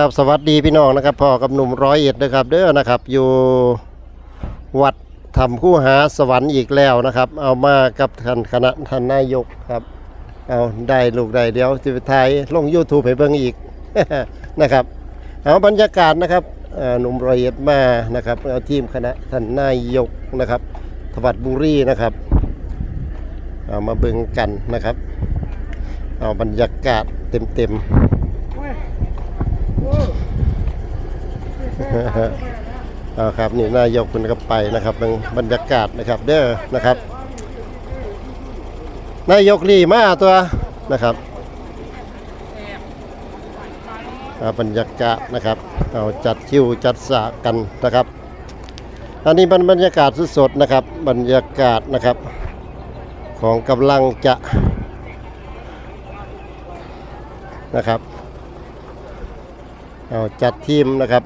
ครับสวัสดีพี่น้องนะครับพ่อกับหนุ่มร้อยเอ็ดนะครับเด้อนะครับอยู่วัดทำคู่หาสวรรค์อีกแล้วนะครับ เอามากับท่านคณะท่านนายกครับ เอาได้ลูกได้เดี๋ยวจะไปถ่ายลง YouTube ให้เบิ่งอีก นะครับเอาบรรยากาศนะครับหนุ่มร้อยเอ็ดมานะครับเอาทีมคณะท่านนายกนะครับทวัดบุรีนะครับเอามาเบิ่งกันนะครับ เอาบรรยากาศเต็มๆ เอาครับนี่นายกคุณก็ไปนะครับบรรบรรยากาศนะครับ เด้อนะครับ นายกรีมาตัวนะครับเอาบรรยากาศนะครับเอาจัดคิวจัดสากกันนะครับอันนี้เป็นบรรยากาศสดๆนะครับ บรรยากาศนะครับของกำลังจะนะครับ เอาจัดทีมนะครับ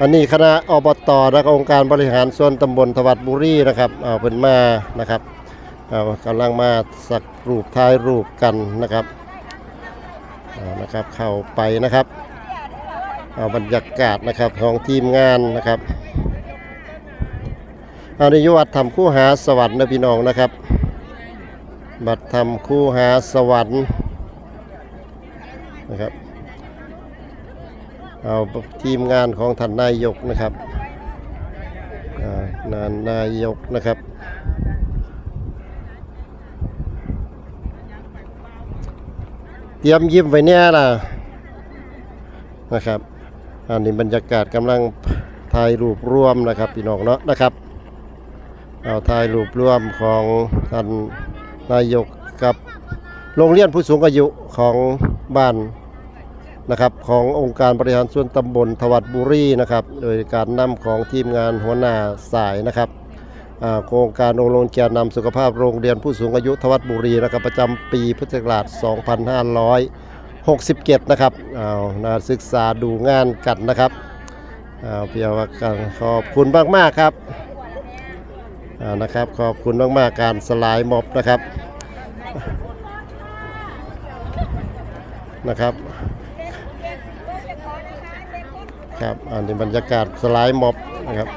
อันนี้คณะอบตและองค์การบริหารส่วนตำบลทวัดบุรีนะครับเอาเป็นมานะครับเอากำลังมาสักรูปท้ายรูปกันนะครับเอานะครับเข้าไปนะครับเอาบรรยากาศนะครับของทีมงานนะครับเอาในยุวัดทำคู่หาสวรรค์นะพี่น้องนะครับ บัตรทำคู่หาสวรรค์นะครับ เอาทีมงานของท่านนายกนะครับอ่านานนายกนะครับ เตรียมยิ้มไว้เนี่ยล่ะนะครับ อันนี้บรรยากาศกำลังถ่ายรูปร่วมนะครับพี่น้องเนาะนะครับ เอาถ่ายรูปร่วมของท่านนายกกับโรงเรียนผู้สูงอายุของบ้าน นะครับขององค์การบริหารส่วนตำบลทวัดบุรีนะครับโดยการนำของทีมงานหัวหน้าสายนะครับโครงการองค์ลงแกนนำสุขภาพโรงเรียนผู้สูงอายุทวัดบุรีนะครับประจำปีพุทธศักราช 2567 นะครับเอานาศึกษาดูงานกันนะครับเอาเพียงว่ากันขอบคุณมากๆครับอ่านะครับ ขอบคุณมากๆการสลายม็อบนะครับนะครับ ครับ อันนี้บรรยากาศสไลด์ม็อบนะครับ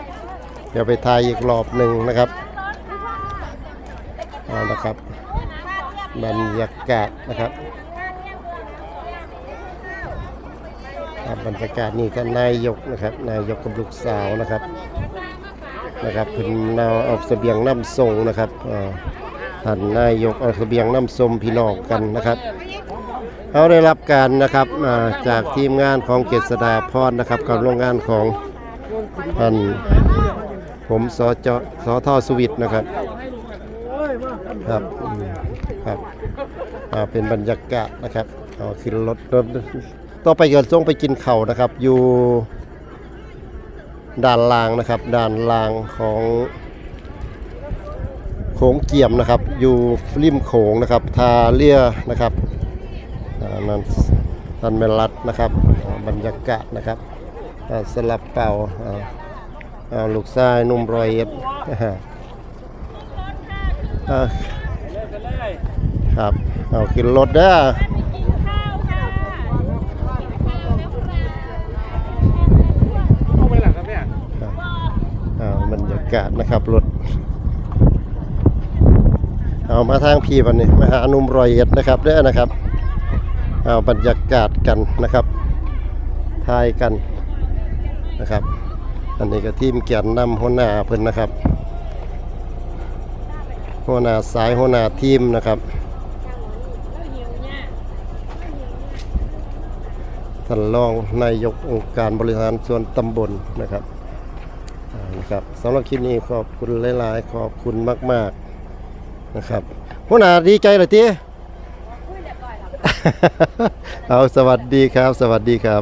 เดี๋ยวไปถ่ายอีกรอบหนึ่งนะครับเอาละครับ บรรยากาศนะครับบรรยากาศนี่ก็นายกนะครับ นายกกับลูกสาวนะครับนะครับเพิ่นนาเอาเสบียงน้ำส่งนะครับอ่าท่านนายกเอาเสบียงน้ำส้มพี่น้องกันนะครับ เขาได้รับการนะครับาจากทีมงานของเกษดาพรนะครับกับโรงงานของท่านผมสจสทสวิตนะครับครับครับเป็นบรรยากาศนะครับเอาขึ้นรถรถต่อไปเกิดส่งไปกินเข่านะครับอยู่ด้านล่างนะครับด้านล่างของโขงเกี่ยมนะครับ อยู่ริมโขงนะครับทาเรือนะครับ นั่นท่านเมลัดนะครับอ่าบรรยากาศนะครับอ่าสลับเป่าอ่าอ่าลูกชายหนุ่มรอยเอ็ดอ่าครับเอาขึ้นรถเด้อเข้าไปหลังครับเนี่ยครับอ่าบรรยากาศนะครับรถเอามาทางพี่วันนี้มาหาหนุ่มรอยเอ็ดนะครับเด้อนะครับ เอาบรรยากาศกันนะครับทายกันนะครับ อันนี้ก็ทีมแกนนำหัวหน้าเพิ่นนะครับหัวหน้าสายหัวหน้าทีมนะครับท่านรองนายกองค์การบริหารส่วนตำบลนะครับนะครับสำหรับคลิปนี้ขอบคุณหลาย ๆ ขอบคุณมาก ๆนะครับหัวหน้าดีใจเลยที เอาสวัสดีครับ สวัสดีครับ